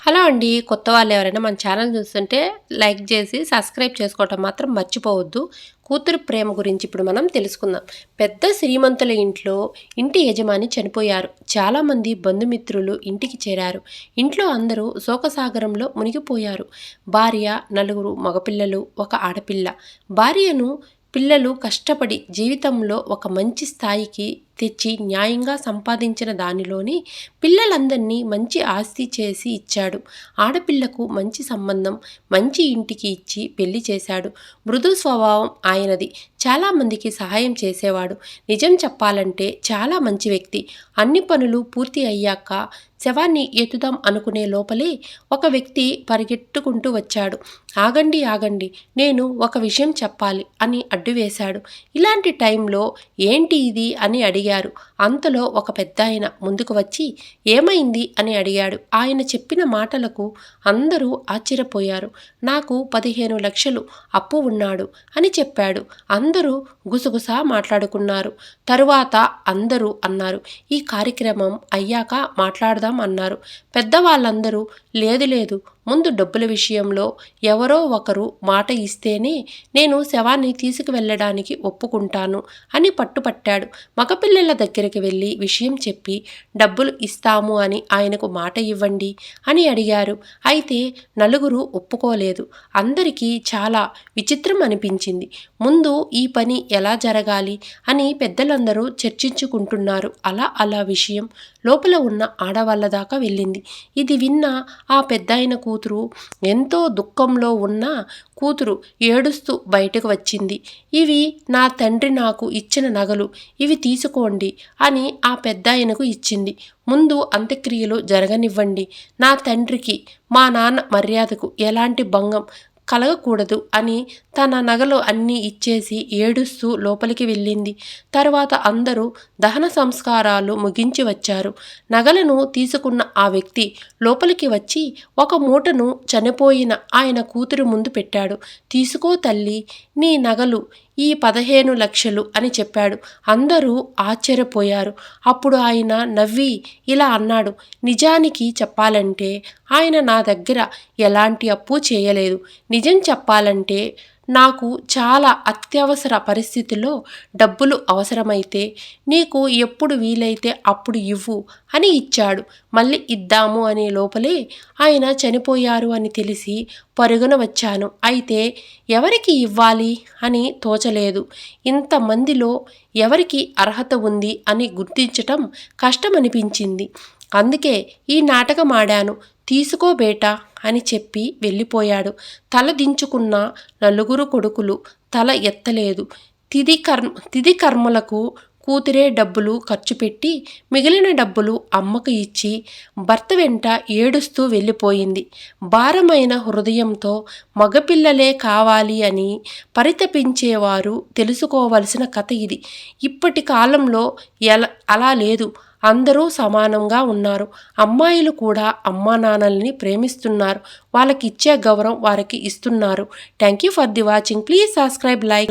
Hello అండి. కొత్త వాళ్ళు ఎవరైనా మన ఛానల్ చూస్తుంటే లైక్ చేసి సబ్స్క్రైబ్ చేసుకోవటం మాత్రం మర్చిపోవద్దు. కూతురు ప్రేమ గురించి ఇప్పుడు మనం తెలుసుకుందాం. పెద్ద శ్రీమంతుల ఇంట్లో ఇంటి యజమాని చనిపోయారు. చాలామంది బంధుమిత్రులు ఇంటికి చేరారు. ఇంట్లో అందరూ శోకసాగరంలో మునిగిపోయారు. భార్య నలుగురు మగపిల్లలు ఒక ఆడపిల్ల. భార్యను పిల్లలు కష్టపడి జీవితంలో ఒక మంచి స్థాయికి తెచ్చి న్యాయంగా సంపాదించిన దానిలోని పిల్లలందరినీ మంచి ఆస్తి చేసి ఇచ్చాడు. ఆడపిల్లకు మంచి సంబంధం మంచి ఇంటికి ఇచ్చి పెళ్ళి చేశాడు. మృదు స్వభావం ఆయనది. చాలామందికి సహాయం చేసేవాడు. నిజం చెప్పాలంటే చాలా మంచి వ్యక్తి. అన్ని పనులు పూర్తి అయ్యాక శవాన్ని ఎత్తుదాం అనుకునే లోపలే ఒక వ్యక్తి పరిగెట్టుకుంటూ వచ్చాడు. ఆగండి ఆగండి. నేను ఒక విషయం చెప్పాలి అని అడ్డు వేశాడు ఇలాంటి టైంలో ఏంటి ఇది అని అడిగారు. అంతలో ఒక పెద్ద ఆయన ముందుకు వచ్చి ఏమైంది? అని అడిగాడు. ఆయన చెప్పిన మాటలకు అందరూ ఆశ్చర్యపోయారు. నాకు పదిహేను లక్షలు అప్పు ఉన్నాడు అని చెప్పాడు. అందరూ గుసగుసా మాట్లాడుకున్నారు. తరువాత అందరూ అన్నారు ఈ కార్యక్రమం అయ్యాక మాట్లాడదాం అన్నారు. పెద్దవాళ్ళందరూ లేదు లేదు ముందు డబ్బుల విషయంలో ఎవరో ఒకరు మాట ఇస్తేనే నేను శవాన్ని తీసుకువెళ్ళడానికి ఒప్పుకుంటాను అని పట్టుపట్టాడు. మగపిల్లల దగ్గరికి వెళ్ళి విషయం చెప్పి డబ్బులు ఇస్తాము అని ఆయనకు మాట ఇవ్వండి అని అడిగారు. అయితే నలుగురు ఒప్పుకోలేదు. అందరికీ చాలా విచిత్రం అనిపించింది. ముందు ఈ పని ఎలా జరగాలి? అని పెద్దలందరూ చర్చించుకుంటున్నారు. అలా అలా విషయం లోపల ఉన్న ఆడవాళ్ళ దాకా వెళ్ళింది. ఇది విన్న ఆ పెద్దాయన కూతురు ఎంతో దుఃఖంలో ఉన్న కూతురు ఏడుస్తూ బయటకు వచ్చింది. ఇవి నా తండ్రి నాకు ఇచ్చిన నగలు ఇవి తీసుకోండి అని ఆ పెద్దాయనకు ఇచ్చింది. ముందు అంత్యక్రియలు జరగనివ్వండి. నా తండ్రికి మా నాన్న మర్యాదకు ఎలాంటి భంగం కలగకూడదు అని తన నగలు అన్నీ ఇచ్చేసి ఏడుస్తూ లోపలికి వెళ్ళింది. తర్వాత అందరూ దహన సంస్కారాలు ముగించి వచ్చారు. నగలను తీసుకున్న ఆ వ్యక్తి లోపలికి వచ్చి ఒక మూటను చనిపోయిన ఆయన కూతురు ముందు పెట్టాడు. తీసుకో తల్లి నీ నగలు ఈ పదిహేను లక్షలు అని చెప్పాడు. అందరూ ఆశ్చర్యపోయారు. అప్పుడు ఆయన నవ్వి ఇలా అన్నాడు నిజానికి చెప్పాలంటే ఆయన నా దగ్గర ఎలాంటి అప్పు చేయలేదు. నిజం చెప్పాలంటే నాకు చాలా అత్యవసర పరిస్థితిలో డబ్బులు అవసరమైతే నీకు ఎప్పుడు వీలైతే అప్పుడు ఇవ్వు అని ఇచ్చాడు. మళ్ళీ ఇద్దాము అనే లోపలే ఆయన చనిపోయారు అని తెలిసి పరుగున వచ్చాను. అయితే ఎవరికి ఇవ్వాలి అని తోచలేదు. ఇంతమందిలో ఎవరికి అర్హత ఉంది అని గుర్తించటం కష్టమనిపించింది. అందుకే ఈ నాటకం ఆడాను తీసుకో బేటా. అని చెప్పి వెళ్ళిపోయాడు. తల దించుకున్న నలుగురు కొడుకులు తల ఎత్తలేదు. తిది కర్మ తిది కర్మలకు కూతురే డబ్బులు ఖర్చు పెట్టి మిగిలిన డబ్బులు అమ్మకు ఇచ్చి భర్త వెంట ఏడుస్తూ వెళ్ళిపోయింది. భారమైన హృదయంతో మగపిల్లలే కావాలి అని పరితపించేవారు తెలుసుకోవలసిన కథ ఇది. ఇప్పటి కాలంలో ఎలా అలా లేదు. అందరూ సమానంగా ఉన్నారు. అమ్మాయిలు కూడా అమ్మా నాన్నల్ని ప్రేమిస్తున్నారు. వాళ్ళకి ఇచ్చే గౌరవం వారికి ఇస్తున్నారు. Thank you for the watching. Please subscribe like